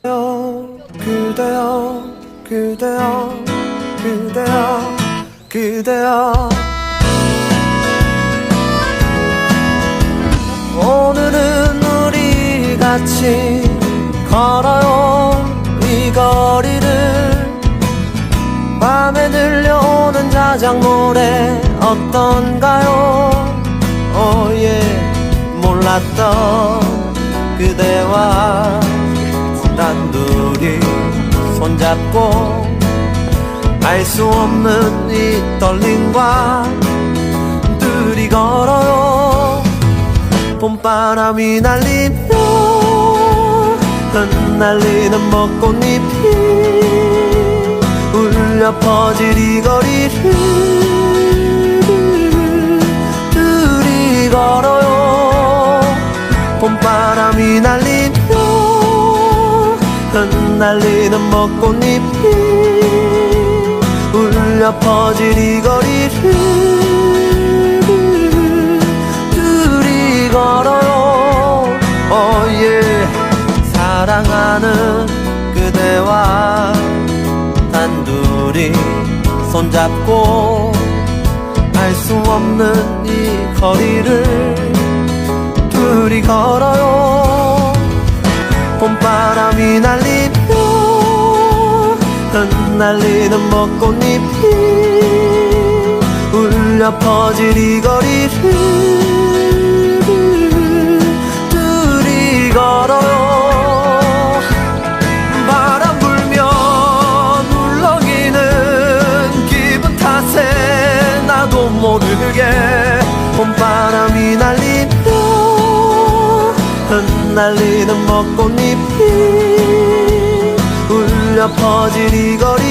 그대여 그대여 그대여 그대여 오늘은 우리 같이 걸어요 이 거리를 밤에 들려오는 자작 노래 어떤가요 오예 몰랐던 그대와 단 둘이 손잡고 알 수 없는 이 떨림과 둘이 걸어요. 봄바람이 날리며 흩날리는 벚꽃잎이 울려 퍼질 이 거리를 흩날리는 벚꽃잎이 울려 퍼질 이 거리를 둘이 걸어요. 어예 사랑하는 그대와 단둘이 손잡고 알 수 없는 이 거리를 둘이 걸어요 날리는 벚꽃잎이 울려 퍼질 이 거리를 둘이 걸어요. 바람 불면 울렁이는 기분 탓에 나도 모르게 봄바람이 날리며 흩날리는 벚꽃잎이 울려 퍼질 이 거리